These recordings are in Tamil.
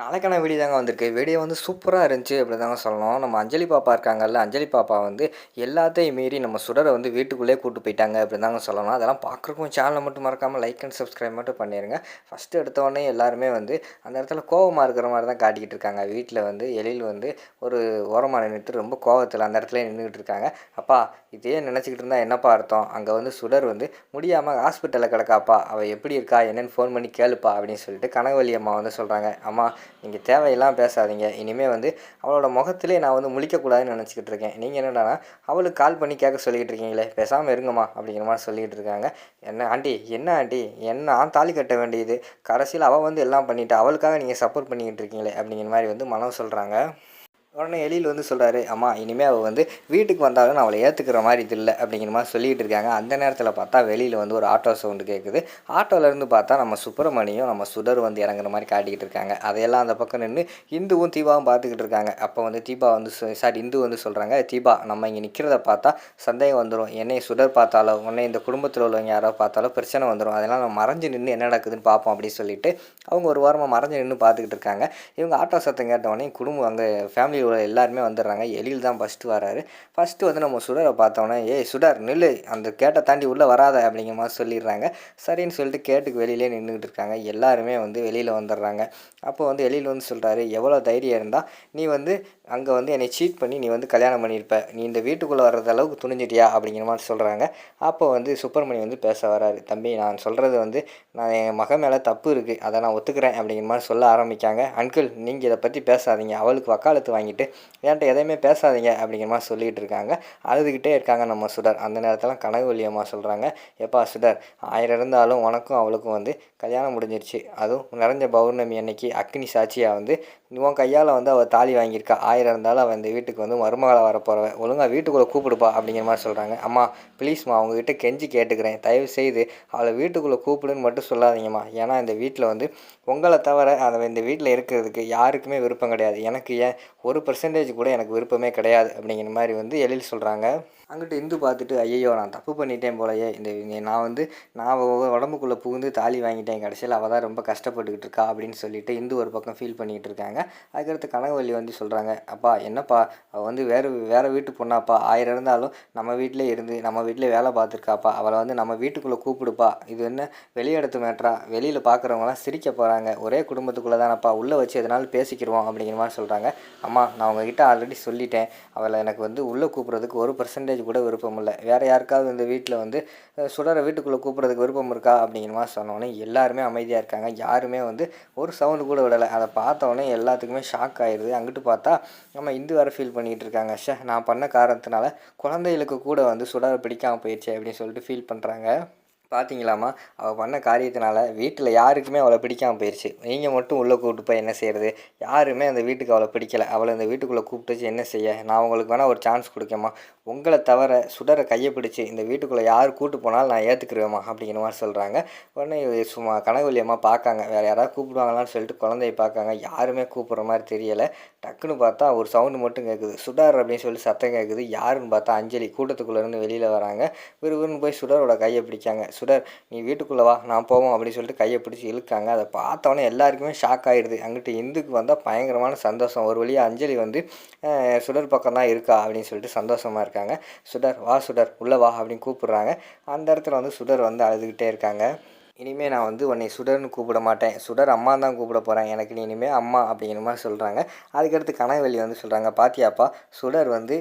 நாளைக்கான வீடியோ தாங்க வந்திருக்கு. வீடியோ வந்து சூப்பராக இருந்துச்சு அப்படி தாங்க சொல்லணும். நம்ம அஞ்சலி பாப்பா இருக்காங்கல்ல அஞ்சலி பாப்பா வந்து எல்லாத்தையும் மீறி நம்ம சுடரை வந்து வீட்டுக்குள்ளே கூட்டு போயிட்டாங்க அப்படி தாங்க சொல்லணும். அதெல்லாம் பார்க்குறக்கும் சேனலை மட்டும் மறக்காமல் லைக் அண்ட் சப்ஸ்கிரைப் மட்டும் பண்ணிடுங்க ஃபஸ்ட்டு எடுத்தோடனே எல்லாருமே வந்து அந்த இடத்துல கோவமாக இருக்கிற மாதிரி தான் காட்டிக்கிட்டு இருக்காங்க. வீட்டில் வந்து எழில் வந்து ஒரு ஓரமாக நின்றுட்டு ரொம்ப கோவத்தில் அந்த இடத்துல நின்றுக்கிட்டு இருக்காங்க. அப்பா இதே நினச்சிக்கிட்டு இருந்தால் என்னப்பா அர்த்தம்? அங்கே வந்து சுடர் வந்து முடியாமல் ஹாஸ்பிட்டலில் கிடக்காப்பா அவள் எப்படி இருக்கா என்னென்னு ஃபோன் பண்ணி கேளுப்பா அப்படின்னு சொல்லிட்டு கனகவல்லி அம்மா வந்து சொல்கிறாங்க அம்மா நீங்கள் தேவையெல்லாம் பேசாதீங்க. இனிமேல் வந்து அவளோட முகத்திலே நான் வந்து முழிக்கக்கூடாதுன்னு நினச்சிக்கிட்டு இருக்கேன். நீங்கள் என்னடானா அவளுக்கு கால் பண்ணி கேட்க சொல்லிக்கிட்டு இருக்கீங்களே பேசாமல் இருங்கம்மா அப்படிங்கிற மாதிரி சொல்லிக்கிட்டு இருக்காங்க. என்ன ஆண்டி என்ன ஆண்டி என்ன தாலி கட்ட வேண்டியது? கடைசியில் அவள் வந்து எல்லாம் பண்ணிவிட்டு அவளுக்காக நீங்கள் சப்போர்ட் பண்ணிக்கிட்டு இருக்கீங்களே அப்படிங்கிற மாதிரி வந்து மனம் சொல்கிறாங்க உடனே எழில் வந்து சொல்கிறாரு அம்மா இனிமேல் அவள் வந்து வீட்டுக்கு வந்தாலும் அவளை ஏற்றுக்கிற மாதிரி இது இல்லை அப்படிங்கிற மாதிரி சொல்லிகிட்டு இருக்காங்க. அந்த நேரத்தில் பார்த்தா வெளியில் வந்து ஒரு ஆட்டோ சவுண்டு கேட்குது ஆட்டோலேருந்து பார்த்தா நம்ம சுப்பிரமணியும் நம்ம சுடர் வந்து இறங்குற மாதிரி காட்டிக்கிட்டு இருக்காங்க. அதையெல்லாம் அந்த பக்கம் நின்று இந்துவும் தீபாவும் பார்த்துக்கிட்டு இருக்காங்க. அப்போ வந்து தீபா வந்து சாரி இந்து வந்து சொல்கிறாங்க தீபா நம்ம இங்கே நிற்கிறத பார்த்தா சந்தேகம் வந்துடும் என்னை சுடர் பார்த்தாலோ உன்னை இந்த குடும்பத்தில் உள்ளவங்க யாரோ பார்த்தாலோ பிரச்சனை வந்துடும் அதெல்லாம் நம்ம மறைஞ்சு நின்று என்ன நடக்குதுன்னு பார்ப்போம் அப்படின்னு சொல்லிட்டு அவங்க ஒரு வாரமாக மறைஞ்சு நின்று பார்த்துக்கிட்டு இருக்காங்க. இவங்க ஆட்டோ சத்தம் கேட்டவொடனே குடும்பம் அங்கே ஃபேமிலி உள்ள எல்லாருமே வந்துடுறாங்க. எழில் தான் ஃபஸ்ட்டு வராரு. ஃபஸ்ட்டு வந்து நம்ம சுடரை பார்த்தோன்னே ஏய் சுடர் நில்லு. அந்த கேட்டை தாண்டி உள்ளே வராத அப்படிங்கிற மாதிரி சொல்லிடுறாங்க. சரின்னு சொல்லிட்டு கேட்டுக்கு வெளியிலே நின்றுக்கிட்டு இருக்காங்க. எல்லாருமே வந்து வெளியில் வந்துடுறாங்க. அப்போ வந்து எழில் வந்து சொல்கிறாரு எவ்வளோ தைரியம் இருந்தால் நீ வந்து அங்கே வந்து என்னை சீட் பண்ணி நீ வந்து கல்யாணம் பண்ணியிருப்ப. நீ இந்த வீட்டுக்குள்ளே வர்றது அளவுக்கு துணிஞ்சிட்டியா? அப்படிங்கிற மாதிரி சொல்கிறாங்க அப்போ வந்து சுப்பிரமணி வந்து பேச வராரு தம்பி நான் சொல்கிறது வந்து நான் என் மகன் மேலே தப்பு இருக்குது அதை நான் ஒத்துக்கிறேன் அப்படிங்கிற மாதிரி சொல்ல ஆரம்பிக்காங்க. அங்கிள் நீங்கள் இதை பற்றி பேசாதீங்க. அவளுக்கு வக்காலத்து வாங்கிட்டு என்கிட்ட எதையுமே பேசாதீங்க அப்படிங்கிற மாதிரி சொல்லிகிட்டு இருக்காங்க அழுதுகிட்டே இருக்காங்க நம்ம சுடர். அந்த நேரத்தில் கனகவல்லி அம்மா சொல்கிறாங்க எப்பா சுடர் ஆயிரம் இருந்தாலும் உனக்கும் அவளுக்கும் வந்து கல்யாணம் முடிஞ்சிருச்சு. அதுவும் நிறைஞ்ச பௌர்ணமி அன்னைக்கு அக்னி சாட்சியாக வந்து உன் கையால் வந்து அவள் தாலி வாங்கியிருக்கா. ஆயிரம் இருந்தாலும் அவள் இந்த வீட்டுக்கு வந்து மருமகளை வரப்போகிறவ ஒழுங்காக வீட்டுக்குள்ளே கூப்பிடுப்பா அப்படிங்கிற மாதிரி சொல்கிறாங்க அம்மா ப்ளீஸ்மா அவங்ககிட்ட கெஞ்சி கேட்டுக்கிறேன். தயவு செய்து அவளை வீட்டுக்குள்ளே கூப்பிடுன்னு மட்டும் சொல்லாதீங்கம்மா. ஏன்னா இந்த வீட்டில் வந்து உங்களை தவிர அதை இந்த வீட்டில் இருக்கிறதுக்கு யாருக்குமே விருப்பம் கிடையாது. எனக்கு ஏன் ஒரு பர்சன்டேஜ் கூட எனக்கு விருப்பமே கிடையாது அப்படிங்கிற மாதிரி வந்து எழில் சொல்கிறாங்க அங்கிட்டு இந்து பார்த்துட்டு ஐயையோ நான் தப்பு பண்ணிட்டேன் போலயே இந்த இவங்க நான் வந்து நான் உடம்புக்குள்ளே புகுந்து தாலி வாங்கிட்டேன் கடைசியில் அவள் தான் ரொம்ப கஷ்டப்பட்டுக்கிட்டு இருக்கா அப்படின்னு சொல்லிட்டு இந்து ஒரு பக்கம் ஃபீல் பண்ணிகிட்டு இருக்காங்க. அதுக்கடுத்து கனகவல்லி வந்து சொல்கிறாங்க அப்பா என்னப்பா அவள் வந்து வேறு வேறு வீட்டு பொண்ணாப்பா ஆயிரம் இருந்தாலும் நம்ம வீட்டிலே இருந்து நம்ம வீட்டிலே வேலை பார்த்துருக்காப்பா அவளை வந்து நம்ம வீட்டுக்குள்ளே கூப்பிடுப்பா இது என்ன வெளியிடத்து மேட்ரா வெளியில் பார்க்குறவங்களாம் சிரிக்க போகிறாங்க ஒரே குடும்பத்துக்குள்ளே தானப்பா உள்ளே வச்சு எதனாலும் பேசிக்கிடுவோம் அப்படிங்கிற மாதிரி சொல்கிறாங்க அம்மா நான் உங்ககிட்ட ஆல்ரெடி சொல்லிட்டேன் அவளை எனக்கு வந்து உள்ளே கூப்பிட்றதுக்கு ஒரு பர்சன்டேஜ் கூட விருப்பம் இல்லை வேறு யாருக்காவது இந்த வீட்டில் வந்து சுடரை வீட்டுக்குள்ளே கூப்பிட்றதுக்கு விருப்பம் இருக்கா? அப்படிங்கிற மாதிரி சொன்னோன்னே எல்லாருமே அமைதியாக இருக்காங்க. யாருமே வந்து ஒரு சவுண்டு கூட விடலை. அதை பார்த்தோன்னே எல்லாத்துக்குமே ஷாக் ஆயிடுது அங்கிட்டு பார்த்தா நம்ம இந்து வேறு ஃபீல் பண்ணிகிட்டு இருக்காங்க. ஷே நான் பண்ண காரணத்தினால குழந்தைகளுக்கு கூட வந்து சுடரை பிடிக்காமல் போயிடுச்சு அப்படின்னு சொல்லிட்டு ஃபீல் பண்ணுறாங்க பார்த்தீங்களாம்மா அவள் பண்ண காரியத்தினால வீட்டில் யாருக்குமே அவளை பிடிக்காமல் போயிடுச்சு நீங்கள் மட்டும் உள்ளே கூப்பிட்டு போய் என்ன செய்கிறது யாருமே அந்த வீட்டுக்கு அவளை பிடிக்கலை. அவளை இந்த வீட்டுக்குள்ளே கூப்பிட்டு வச்சு என்ன செய்ய? நான் உங்களுக்கு வேணால் ஒரு சான்ஸ் கொடுக்கேம்மா. உங்களை தவிர சுடரை கையை பிடிச்சி இந்த வீட்டுக்குள்ளே யார் கூப்பிட்டு போனாலும் நான் ஏற்றுக்குருவேம்மா அப்படிங்கிற மாதிரி சொல்கிறாங்க உடனே சும்மா கனகவல்லியம்மா பார்க்காங்க. வேறு யாராவது கூப்பிடுவாங்களான்னு சொல்லிட்டு குழந்தைய பார்க்காங்க. யாருமே கூப்பிட்ற மாதிரி தெரியலை. டக்குன்னு பார்த்தா ஒரு சவுண்டு மட்டும் கேட்குது சுடர் அப்படின்னு சொல்லி சத்தம் கேட்குது யாருன்னு பார்த்தா அஞ்சலி கூட்டத்துக்குள்ளேருந்து வெளியில் வராங்க. விறுவிறுன்னு போய் சுடரோட கையை பிடிக்காங்க. சுடர் நீ வீட்டுக்குள்ளே வா நான் போவோம் அப்படின்னு சொல்லிட்டு கையை பிடிச்சி இழுக்காங்க. அதை பார்த்தோன்னே எல்லாருக்குமே ஷாக் ஆகிடுது அங்கிட்டு இந்துக்கு வந்தால் பயங்கரமான சந்தோஷம். ஒரு வழியாக அஞ்சலி வந்து சுடர் பக்கம் தான் இருக்கா? அப்படின்னு சொல்லிட்டு சந்தோஷமாக இருக்காங்க. சுடர் வா சுடர் உள்ளே வா அப்படின்னு கூப்பிட்றாங்க. அந்த இடத்துல வந்து சுடர் வந்து அழுதுகிட்டே இருக்காங்க. இனிமேல் நான் வந்து உன்னை சுடர்னு கூப்பிட மாட்டேன். சுடர் அம்மா தான் கூப்பிட போகிறேன் எனக்கு நீ இனிமேல் அம்மா அப்படிங்கிற மாதிரி சொல்கிறாங்க அதுக்கடுத்து கனகவல்லி வந்து சொல்கிறாங்க பாத்தியாப்பா சுடர் வந்து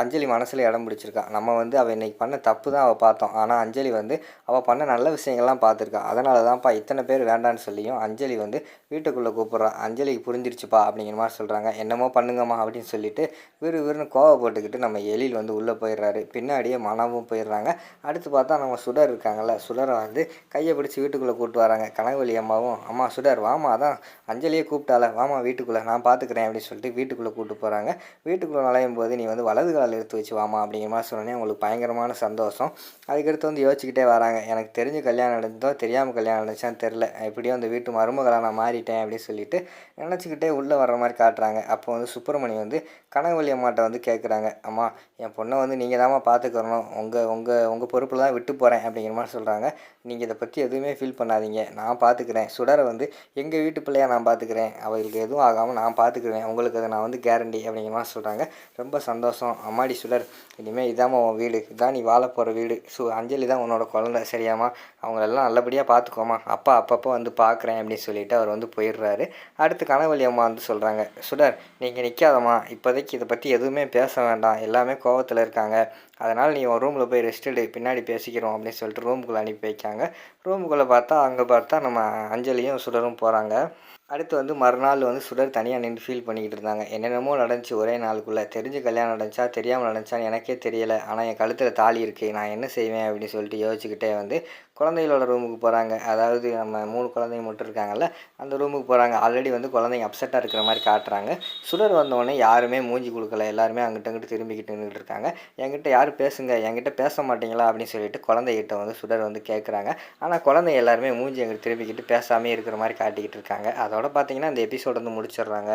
அஞ்சலி மனசில் இடம் பிடிச்சிருக்கா. நம்ம வந்து அவள் இன்றைக்கி பண்ண தப்பு தான் அவள் பார்த்தோம். ஆனால் அஞ்சலி வந்து அவள் பண்ண நல்ல விஷயங்கள்லாம் பார்த்துருக்கா. அதனால தான்ப்பா இத்தனை பேர் வேண்டான்னு சொல்லியும் அஞ்சலி வந்து வீட்டுக்குள்ளே கூப்பிட்றான் அஞ்சலிக்கு புரிஞ்சிருச்சுப்பா அப்படிங்கிற மாதிரி சொல்கிறாங்க என்னமோ பண்ணுங்கம்மா அப்படின்னு சொல்லிட்டு விறு விறுன்னு கோவப்பட்டுக்கிட்டு நம்ம எழில் வந்து உள்ளே போயிடுறாரு. பின்னாடியே மனமும் போயிடுறாங்க. அடுத்து பார்த்தா நம்ம சுடர் இருக்காங்கல்ல சுடரை வந்து கையை பிடிச்சி வீட்டுக்குள்ளே கூப்பிட்டு வராங்க. கனகவழி அம்மாவும் அம்மா சுடர் வாமா தான் அஞ்சலியே கூப்பிட்டால வாமா வீட்டுக்குள்ளே நான் பார்த்துக்கிறேன் அப்படின்னு சொல்லிட்டு வீட்டுக்குள்ளே கூப்பிட்டு போகிறாங்க வீட்டுக்குள்ளே நுழையும் போது நீ வந்து வலது கால் எடுத்து வச்சு வாமா அப்படிங்கிற மாதிரி சொன்னோன்னே உங்களுக்கு பயங்கரமான சந்தோஷம். அதுக்கடுத்து வந்து யோசிச்சுக்கிட்டே வராங்க. எனக்கு தெரிஞ்சு கல்யாணம் நடந்ததோ தெரியாமல் கல்யாணம் நடந்துச்சான்னு தெரில எப்படியோ அந்த வீட்டு மருமகளாக நான் மாறிட்டேன் அப்படின்னு சொல்லிட்டு நினச்சிக்கிட்டே உள்ளே வர்ற மாதிரி காட்டுறாங்க. அப்போ வந்து சுப்பிரமணி வந்து கனகவழி அம்மாட்ட வந்து கேட்குறாங்க. அம்மா என் பொண்ணை வந்து நீங்கள் தாம்மா பார்த்துக்கறணும். உங்கள் உங்கள் உங்கள் பொறுப்பில் தான் விட்டு போகிறேன் அப்படிங்கிற மாதிரி சொல்கிறாங்க நீங்கள் இதை பற்றி எதுவுமே ஃபீல் பண்ணாதீங்க. நான் பார்த்துக்கிறேன் சுடரை வந்து எங்கள் வீட்டு பிள்ளையாக நான் பார்த்துக்கிறேன் அவளுக்கு எதுவும் ஆகாமல் நான் பார்த்துக்குவேன் உங்களுக்கு அதை நான் வந்து கேரண்டி அப்படிங்கிற மாதிரி சொல்கிறாங்க ரொம்ப சந்தோஷம். அம்மாடி சுடர் இனிமேல் இதாம்மா உன் வீடு. இதான் நீ வாழ போகிற வீடு. சு அஞ்சலி தான் உன்னோட குழந்தை. சரியாம்மா. அவங்களெல்லாம் நல்லபடியாக பார்த்துக்கோமா அப்பா அப்பப்போ வந்து பார்க்குறேன் அப்படின்னு சொல்லிட்டு அவர் வந்து போயிடுறாரு. அடுத்து கனவழி அம்மா வந்து சொல்கிறாங்க சுடர் நீங்கள் நிற்காதம்மா இப்போதைக்கு இதை பற்றி எதுவுமே பேச வேண்டாம். எல்லாமே கோவத்தில் இருக்காங்க. அதனால் நீ உன் ரூமில் போய் ரெஸ்ட் எடு பின்னாடி பேசிக்கிறோம் அப்படின்னு சொல்லிட்டு ரூமுக்குள்ளே அனுப்பி வைக்காங்க. ரூமுக்குள்ளே பார்த்தா அங்கே பார்த்தா நம்ம அஞ்சலியும் சுடரும் போகிறாங்க அடுத்து வந்து மறுநாள் வந்து சுடர் தனியாக நின்று ஃபீல் பண்ணிக்கிட்டு இருந்தாங்க. என்னென்னமோ நடந்துச்சு ஒரே நாளுக்குள்ளே. தெரிஞ்சு கல்யாணம் நடந்துச்சா தெரியாமல் நடந்துச்சான்னு எனக்கே தெரியலை. ஆனால் என் கழுத்தில் தாலி இருக்குது நான் என்ன செய்வேன் அப்படின்னு சொல்லிட்டு யோசிச்சுக்கிட்டே வந்து குழந்தைகளோட ரூமுக்கு போகிறாங்க அதாவது நம்ம மூணு குழந்தைங்க மட்டும் இருக்காங்கல்ல அந்த ரூமுக்கு போகிறாங்க ஆல்ரெடி வந்து குழந்தைங்க அப்செட்டாக இருக்கிற மாதிரி காட்டுறாங்க. சுடர் வந்தோடனே யாருமே மூஞ்சி கொடுக்கல. எல்லாருமே அங்கிட்ட அங்கிட்டு திரும்பிக்கிட்டு நின்றுட்டு இருக்காங்க. என்கிட்ட யாரும் பேசுங்க என்கிட்ட பேச மாட்டீங்களா அப்படின்னு சொல்லிட்டு குழந்தைகிட்ட வந்து சுடர் வந்து கேட்குறாங்க ஆனால் குழந்தை எல்லாருமே மூஞ்சி எங்கிட்ட திரும்பிக்கிட்டு பேசாமே இருக்கிற மாதிரி காட்டிக்கிட்டு இருக்காங்க. அதோட பார்த்தீங்கன்னா இந்த எபிசோட் வந்து முடிச்சிடுறாங்க